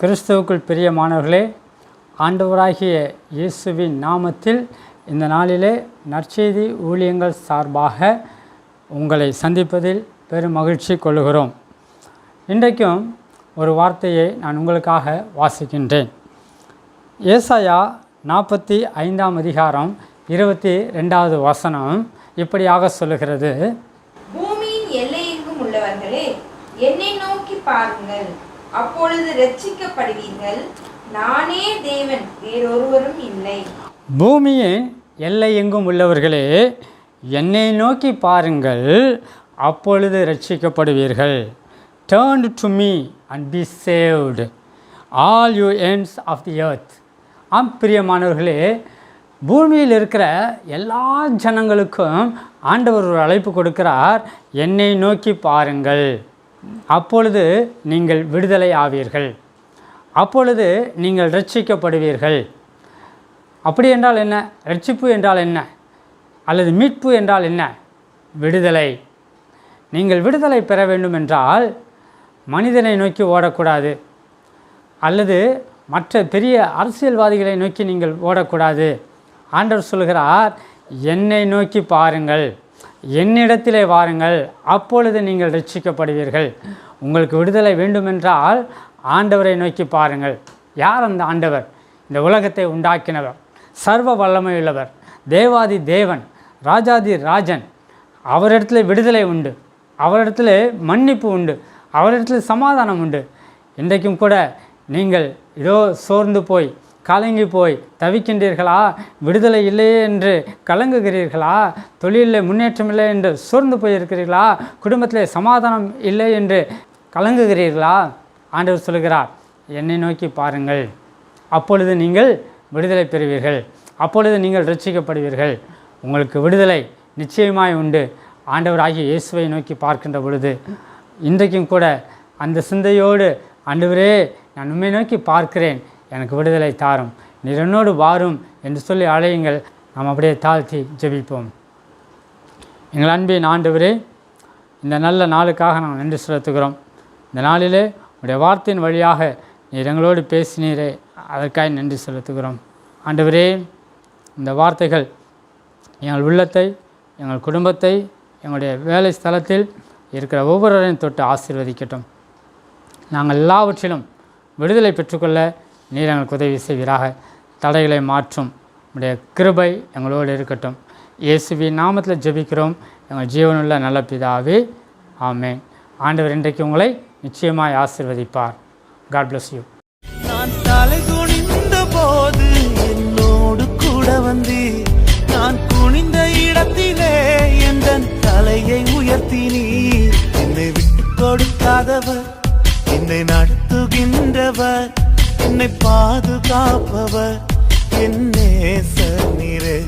கிறிஸ்துவுக்குள் பிரியமானவர்களே ஆண்டவராகிய இயேசுவின் நாமத்தில் இந்த நாளிலே நற்செய்தி ஊழியங்கள் சார்பாக உங்களை சந்திப்பதில் பெரும் மகிழ்ச்சி கொள்கிறோம் இன்றைக்கும் ஒரு வார்த்தையை நான் உங்களுக்காக வாசிக்கின்றேன். ஏசாயா நாற்பத்தி ஐந்தாம் அதிகாரம் இருபத்தி ரெண்டாவது வசனம் இப்படியாக சொல்லுகிறது. பூமியின் எல்லையெங்கும் உள்ளவர்களே என்னை நோக்கி பாருங்கள். அப்பொழுது ரட்சிக்கப்படுவீர்கள் நானே தேவன் வேறொருவரும் இல்லை. பூமியின் எல்லை எங்கும் உள்ளவர்களே என்னை நோக்கி பாருங்கள் அப்பொழுது ரட்சிக்கப்படுவீர்கள் turn to me and be saved all you ends of the earth ஆம் பிரியமானவர்களே பூமியில் இருக்கிற எல்லா ஜனங்களுக்கும் ஆண்டவர் ஒரு அழைப்பு கொடுக்கிறார். என்னை நோக்கி பாருங்கள். அப்பொழுது நீங்கள் விடுதலை ஆவீர்கள். அப்பொழுது நீங்கள் ரட்சிக்கப்படுவீர்கள் அப்படி என்றால் என்ன? ரட்சிப்பு என்றால் என்ன? அல்லது மீட்பு என்றால் என்ன? விடுதலை. நீங்கள் விடுதலை பெற வேண்டும் என்றால் மனிதனை நோக்கி ஓடக்கூடாது. அல்லது மற்ற பெரிய அரசியல்வாதிகளை நோக்கி நீங்கள் ஓடக்கூடாது. ஆண்டவர் சொல்கிறார் என்னை நோக்கி பாருங்கள். என்னிடத்திலே வாருங்கள் அப்பொழுது நீங்கள் ரட்சிக்கப்படுவீர்கள் உங்களுக்கு விடுதலை வேண்டுமென்றால் ஆண்டவரை நோக்கி பாருங்கள். யார் அந்த ஆண்டவர்? இந்த உலகத்தை உண்டாக்கினவர் சர்வ வல்லமையுள்ளவர் தேவாதி தேவன் ராஜாதி ராஜன். அவரிடத்துல விடுதலை உண்டு அவரிடத்துல மன்னிப்பு உண்டு அவரிடத்துல சமாதானம் உண்டு. இன்றைக்கும் கூட நீங்கள் இதோ சோர்ந்து போய் கலங்கி போய் தவிக்கின்றீர்களா? விடுதலை இல்லையே என்று கலங்குகிறீர்களா? தொழிலில் முன்னேற்றம் இல்லை என்று சோர்ந்து போயிருக்கிறீர்களா? குடும்பத்தில் சமாதானம் இல்லை என்று கலங்குகிறீர்களா? ஆண்டவர் சொல்கிறார் என்னை நோக்கி பாருங்கள். அப்பொழுது நீங்கள் விடுதலை பெறுவீர்கள். அப்பொழுது நீங்கள் ரட்சிக்கப்படுவீர்கள் உங்களுக்கு விடுதலை நிச்சயமாய் உண்டு. ஆண்டவராகிய இயேசுவை நோக்கி பார்க்கின்ற பொழுது இன்றைக்கும் கூட அந்த சிந்தையோடு ஆண்டவரே நான் உண்மை நோக்கி பார்க்கிறேன். எனக்கு விடுதலை தாரும். நீர் என்னோடு வாரும் என்று சொல்லி அழையுங்கள். நாம் அப்படியே தாழ்த்தி ஜெபிப்போம். எங்கள் அன்பின் ஆண்டவரே இந்த நல்ல நாளுக்காக நாம் நன்றி செலுத்துகிறோம். இந்த நாளிலே உடைய வார்த்தையின் வழியாக நீர் எங்களோடு பேசினீரே அதற்காக நன்றி செலுத்துகிறோம். ஆண்டவரே இந்த வார்த்தைகள் எங்கள் உள்ளத்தை எங்கள் குடும்பத்தை எங்களுடைய வேலை ஸ்தலத்தில் இருக்கிற ஒவ்வொருவரையும் தொட்டு ஆசீர்வதிக்கட்டும். நாங்கள் எல்லாவற்றிலும் விடுதலை பெற்றுக்கொள்ள நீர் எங்களுக்கு உதவி செய்வீராக. தடைகளை மாற்றும். உடைய கிருபை எங்களோடு இருக்கட்டும். இயேசுவி நாமத்தில் ஜெபிக்கிறோம். எங்கள் ஜீவனுள்ள நல்ல பிதாவே ஆமே ஆண்டவர் இன்றைக்கு உங்களை நிச்சயமாய் ஆசீர்வதிப்பார். காட் பிளஸ் யூ நான் தலை குனிந்த போது என்னோடு கூட வந்து நான் குனிந்த இடத்திலே எந்த தலையை உயர்த்தினி என்னை விட்டு கொடுக்காதவர் என்னை நடத்துகின்றவர். என்னை பாதுகாப்பவர் என்னே நீரே.